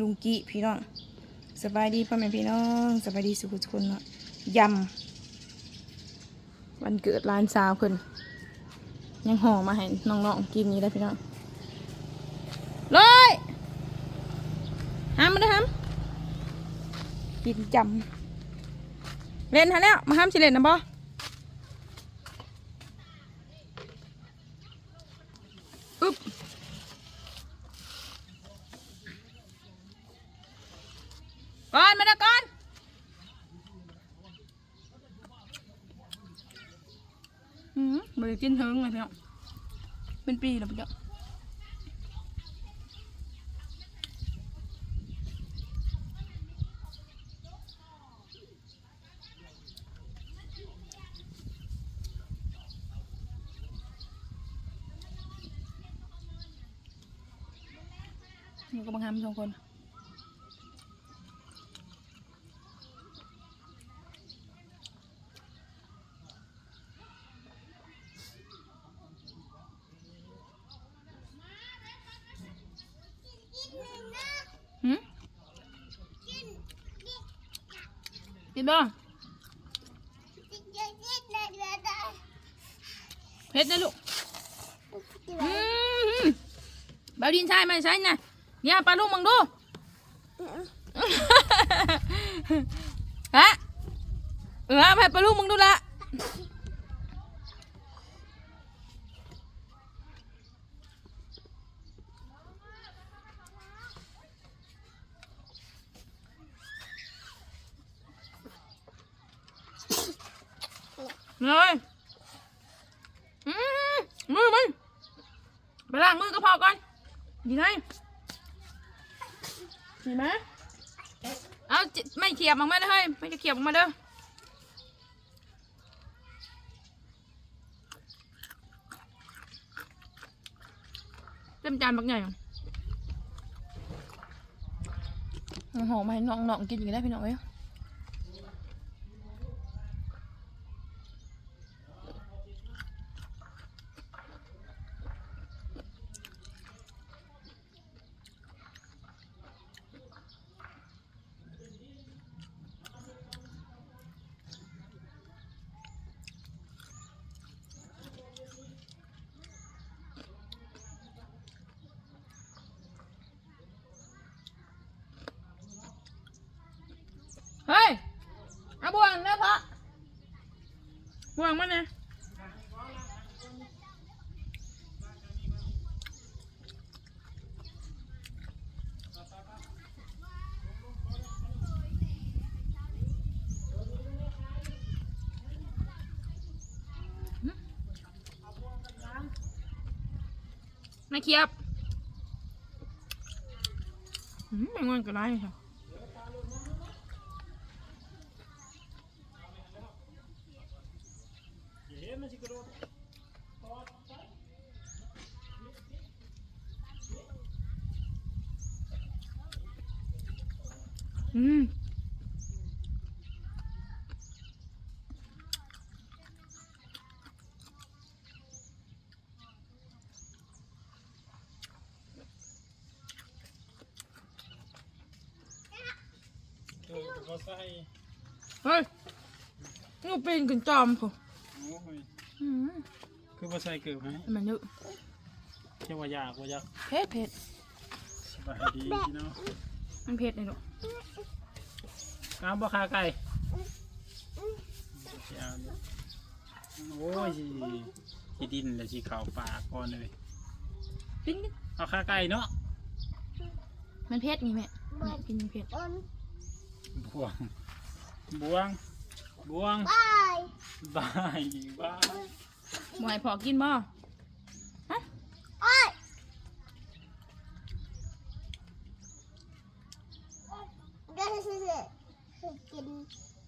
ลุงกีพี่น้องสบายดีพ่อแม่พี่น้องสบายดีสุขทุกคนเนาะยำวันเกิดหลานสาวเพิ่นยังห่อมาให้น้องๆกินนี่ได้พี่น้องเลยห้ามมาเด้ห้ามกินจำเล่นฮะแล้วมาห้ามสิเล่นนะบ่อึ๊บ ก่อนมาเด้อก่อนอืมบริ กินเทิงเลยพี่น้องเป็นปีแล้วพี่น้องนี่ก็บังคับสองคน นบ้างเผ็ดนะลูกอืมบาวดินใช่ไหมใช่นะเนี่ยปลาลูกมึงดูฮะเออไปปลาลูกมึงดูละ เลยอืมมือมึงไปล้างมือก็พอก่อนดีไหมดีไหมเอาไม่เขียบออกมาเด้อเฮ้ยไม่จะเขียบออกมาเด้อเต็มจานบักใหญ่หอมาให้น้องๆกินกันได้พี่น้องเอ้ย เฮ้ยเอาบ่วงนะพ่อ บ่วงมันนะไม่เคียบอืมไม่งอนก็ได้ค่ะ อืมเออเขาใส่เฮ้ยงูปีนขึ้นจอมกูโอ้ ยอืมคือว่าใส่เกือบไหมให้มันเยอะเจ้าว่าอยากว่าอยากเผ็ดเผ็ดสบายดีพี่น้องมันเผ็ดเลยลูกน้ำบ่คาไก่สิเอาอยู่โอ้ยสิสิดินเลยสิเข่าปากก่อนเลยกินกินเอาคาไก่เนาะมันเผ็ดนี่แม่แม่กินมันเผ็ดบวงบวงบวงบาย บายบ่ให้พอกินบ่ฮะ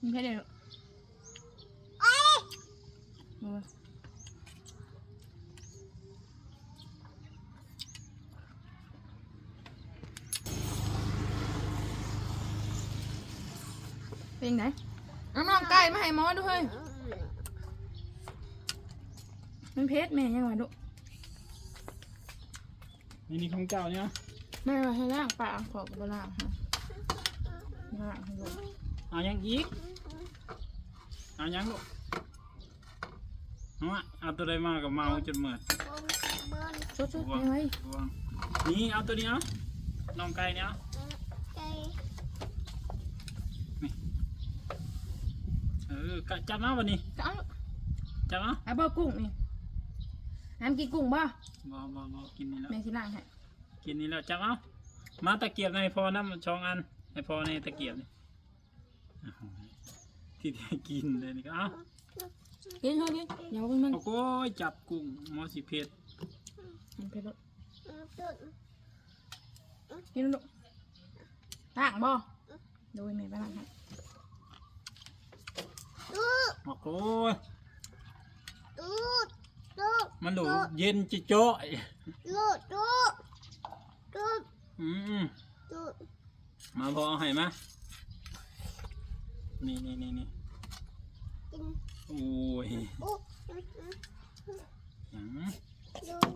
มันเผ็ดเลยลูกเอาไว้เป็นไงเอาน้องไก่มาให้หมอดูเฮ้ย มันเผ็ดแม่ยังไงลูกนี่นี่ของเจ้าเนี่ยแม่ว่าให้ล่างปลาขอกระล่างฮะล่างให้ลูกเอายังอีกเอายังลูกเอาอะเอาตัวใดมากับเมาจนเหมือดชุดชุดบวงยังไงบวงนี่เอาตัวนี้เอาน้องไก่เนี่ยเอาเออกะจับมาวันนี้จะเอาจับมาเอาบ่กุ้งนี่ น้ำกินกุ้งบ่บ่บ่บ่กินนี่แล้วแม่สิล่างให้กินนี่แล้วจับเอามาตะเกียบในพอน้ำช่องอันให้พอในตะเกียบนี่โอ้โหที่ได้กินเลยนี่ก็เอากินเถอะกินอย่าเอาเพิ่งมันโอ้โหจับกุ้งหมอสิเพชรมันเผ็ดลูกกินลูกล่างบ่โดยแม่ไปล่างให้ โอ้โห มันดูเย็นจิโจ้อยอืมมาพอเอาให้มานี่นี่นี่นี่โอ้ยหยัง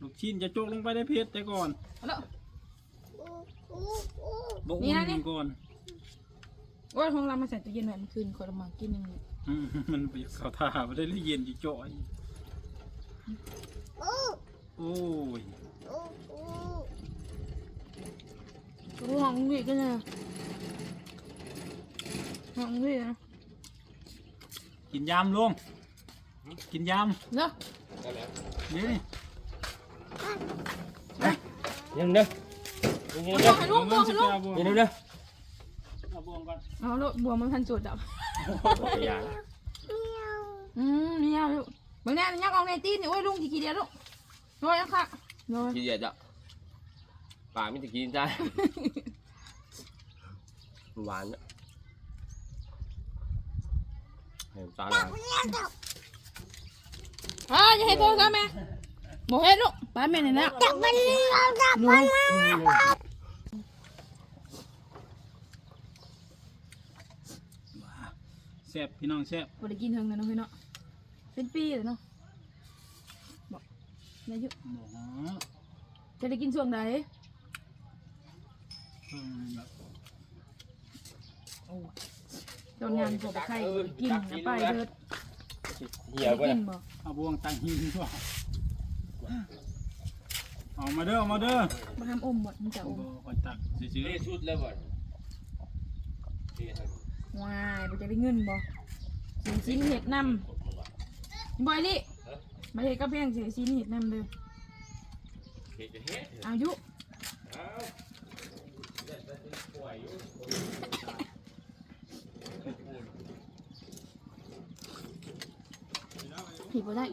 ลูกชิ้นจะโจกลงไปได้เพชรแต่ก่อนเอาละบกนี่อุ่นะนี่นก่อนโอ้ยของเรามาใส่ตู้เย็นไว้เมื่อคืนคนละมากินหนึงเนี่ยอืมมันไปเขาท่าไปได้เลยเย็นจิโจ้อย โอ้ยรู้ห้องวิกันนะห้องวินะกินยำลงกินยเนาะำนี่นี่ยังเด้อยังเอาเด้อให้ลูกบวงให้ลูกเอาบวงยังเด้อเอาบวงก่อนเอาลูกบวงมันทันจุดอะอย่าอืมนี่เอาลูก บางแน่ยักเอาในตีนนี่โอ้ยลุงกี่กี่เดียวลูกโอ้ยยังค่ะโอ้ยขี้เกียจอะปากไม่ตะกินจ้า หวานอะเห็นตาลายอ่าอย่าให้โทรศัพท์แม่บอกให้ลูกป้าแม่นี่นะจับมันจับมันแซ่บพี่น้องแซ่บบ่ได้กินเทิงเลยเนาะพี่เนาะ เป็นปีเลยเนาะบอกอายุหมูจะได้กินช่วงใดอืมแบบตอนงานผมไข่กินนะไปเถิดเหี่ยวก็กินะนบ่เอาบวงตังหินด้วยเอามาเด้อเอามาเด้อมาทำอมหมดมันจะอมบ่คอยตักซื้อนี่สุดแล้วบ่ว้ายบ่จะได้เงินบ่สีชิ้นเห็ดนำ บ่อยลิมาเห็ดกับแพงสีชิ้นเห็ดนำเด้ออายุผิดบ่ได้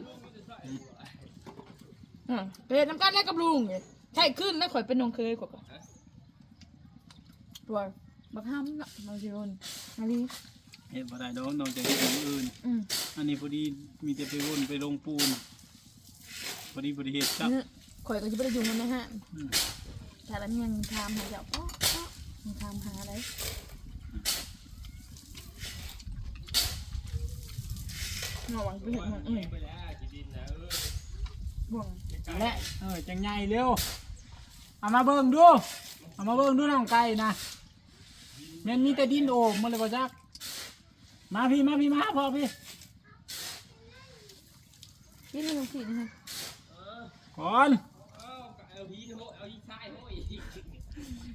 อืมไปเฮ็ดน้ำกันแล้วกับลุงเนี่ยใช่ขึ้นแล้วข่อยเป็นน้องเคยกว่าก่อนตัวบักห้ามละมาสิโอนมาลีๆเฮ็ดบ่ได้ดอกนอกจากเฮ็ดอย่างอื่นอืม อันนี้พอดีมีแต่ไปวนไปลงปูนพอดีบริเหตุครับเนื้อข่อยก็จะไปอยู่มันนะฮะอืมแต่ละยังทำหาเจ้าป๊อกป๊อกยังทำหาอะไรหวังไปเห็นมันอื่นห่วงและเออจังไงเร็วเอามาเบิ่งดูเอามาเบิ่งดูน้องไก่นะแม่นมีแต่ดินโอบมันเลยบ่จักมาพี่มาพี่มาพอพี่ที่ นี่มันสีนะก่อน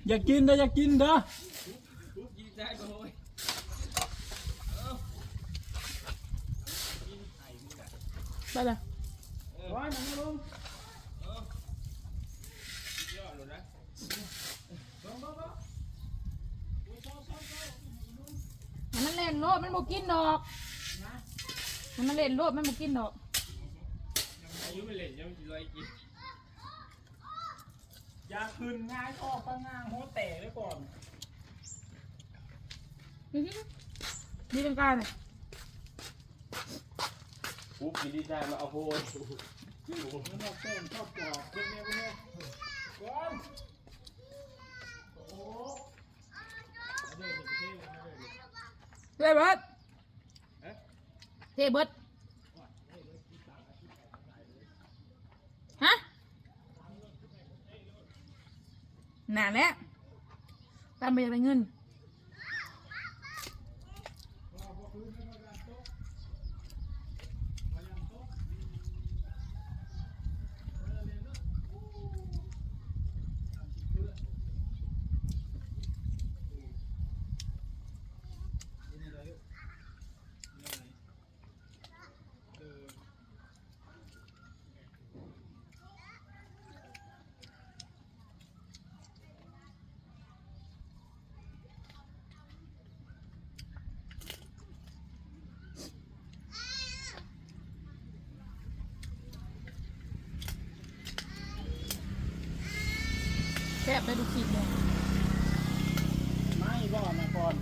อยากกินเด้ออยากกินเด้อไปลยร้อยมันลงมันมันเล่นโลดมันบกินดอก มันเล่นโลดมันบกินดอก อยากขึ้นง่ายออกก็ง่างหัวแตกเลยก่อนอื้อหือนี่เป็นการเลยปุ๊บกินดีใจมาเอาโพยมันออกเต้นชอบจอกเป็นแม่เป็นแม่ก่อนเทเบิร์ดเทเบิร์ด ฮะหนาแล้วตามไปอยากได้เงิน แค บไปดูขีดเลยไม่บ่มาก่อน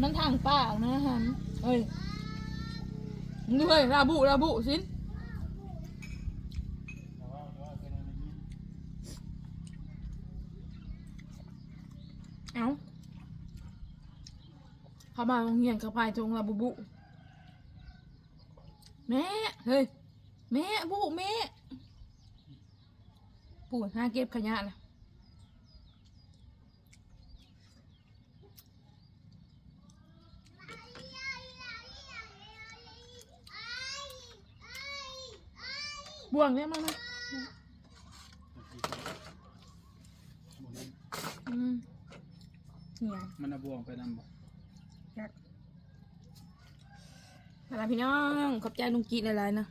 มันทางป่านะฮันเอ้ยมึงดูเฮ้ยราบุราบุสินแต่ว่าแต่ว่าเป็นอะไรนี่เอ้าเขามาโรงเรียนเขาพายทงราบุบุแม่เฮ้ยแม่บุแม่ปู่ห้าเก็บขยะนะ บ่วงเนี่ยมั้งนะอืมเนี่ยมันเอาบ่วงไปนำบ่มาแล้วพี่น้อง ขอบใจลุงกีหลายๆนะ